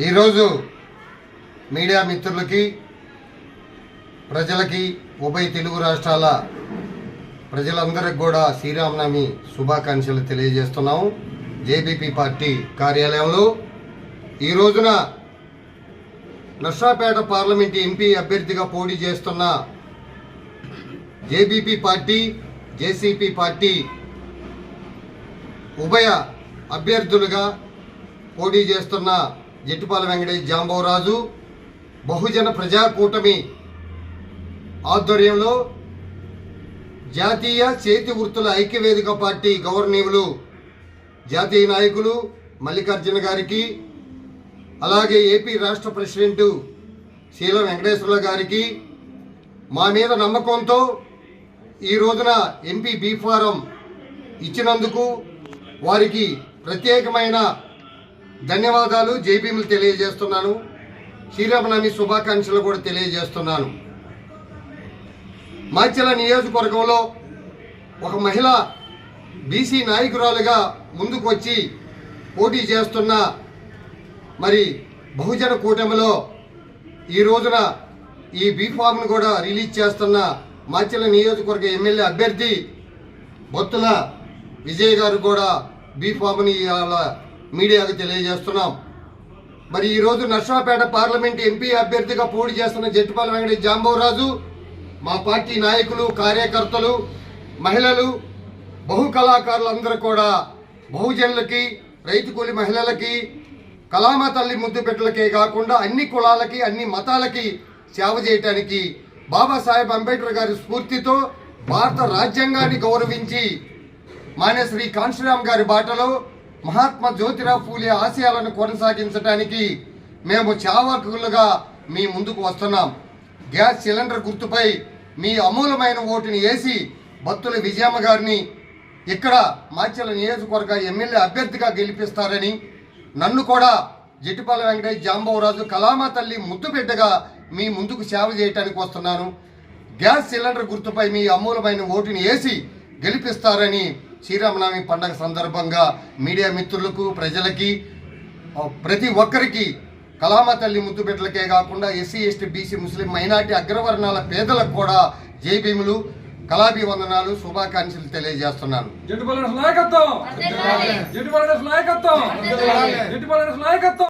ఈరోజు మీడియా మిత్రులకి ప్రజలకి ఉభయ తెలుగు రాష్ట్రాల ప్రజలందరికి కూడా శ్రీరామనవమి శుభాకాంక్షలు తెలియజేస్తున్నాము. జేబీపీ పార్టీ కార్యాలయంలో ఈ రోజున నర్సాపేట పార్లమెంట్ ఎంపీ అభ్యర్థిగా పోటీ చేస్తున్న జేబీపీ పార్టీ జేసీపీ పార్టీ ఉభయ అభ్యర్థులుగా పోటీ చేస్తున్న జెట్టుపాల వెంకటేష్ జాంబవరాజు బహుజన ప్రజా కూటమి ఆధ్వర్యంలో జాతీయ చేతి వృత్తుల ఐక్యవేదిక పార్టీ గవర్నీవులు జాతీయ నాయకులు మల్లికార్జున గారికి అలాగే ఏపీ రాష్ట్ర ప్రెసిడెంటు శీల వెంకటేశ్వర గారికి మా మీద నమ్మకంతో ఈ రోజున ఎంపీ బీ ఫారం ఇచ్చినందుకు వారికి ప్రత్యేకమైన ధన్యవాదాలు. జైభీములు తెలియజేస్తున్నాను. శ్రీరామనవమి శుభాకాంక్షలు కూడా తెలియజేస్తున్నాను. మాచెల నియోజకవర్గంలో ఒక మహిళ బీసీ నాయకురాలుగా ముందుకు వచ్చి పోటీ చేస్తున్న మరి బహుజన కూటమిలో ఈ రోజున ఈ బీఫామ్ను కూడా రిలీజ్ చేస్తున్న మాచెల నియోజకవర్గ ఎమ్మెల్యే అభ్యర్థి బొత్తుల విజయ్ గారు కూడా బీఫామ్ని ఇవాళ మీడియాకు తెలియజేస్తున్నాం. మరి ఈరోజు రోజు నర్సాపేట పార్లమెంట్ ఎంపీ అభ్యర్థిగా పోటీ చేస్తున్న జట్టుపాల వెంకటేష్ జాంబవరాజు మా పార్టీ నాయకులు కార్యకర్తలు మహిళలు బహు కళాకారులందరూ కూడా బహుజనులకి రైతు కూలి మహిళలకి కళామ తల్లి ముద్దు పెట్టలకే కాకుండా అన్ని కులాలకి అన్ని మతాలకి సేవ చేయటానికి బాబాసాహెబ్ అంబేద్కర్ గారి స్ఫూర్తితో భారత రాజ్యాంగాన్ని గౌరవించి మాన్యశ్రీ కాంశీరామ్ గారి బాటలో మహాత్మా జ్యోతిరావు ఫూలే ఆశయాలను కొనసాగించడానికి మేము చావకులుగా మీ ముందుకు వస్తున్నాం. గ్యాస్ సిలిండర్ గుర్తుపై మీ అమూలమైన ఓటుని వేసి భక్తుల విజయమ్మ గారిని ఇక్కడ మాచెల నియోజకవర్గ ఎమ్మెల్యే అభ్యర్థిగా గెలిపిస్తారని నన్ను కూడా జట్టిపాల వెంకటేష్ జాంబవరాజు కలామా తల్లి ముద్దు బిడ్డగా మీ ముందుకు సేవ చేయటానికి వస్తున్నాను. గ్యాస్ సిలిండర్ గుర్తుపై మీ అమూలమైన ఓటుని వేసి గెలిపిస్తారని శ్రీరామనవమి పండగ సందర్భంగా మీడియా మిత్రులకు ప్రజలకి ప్రతి ఒక్కరికి కలామ తల్లి ముద్దు బిడ్డలకే కాకుండా S C S T B C Muslim minority అగ్రవర్ణాల పేదలకు కూడా జై భీములు కళాభివందనాలు శుభాకాంక్షలు తెలియజేస్తున్నాను. జట్టుపల్లె నాయకత్వం! జట్టుపల్లె నాయకత్వం! జట్టుపల్లె నాయకత్వం!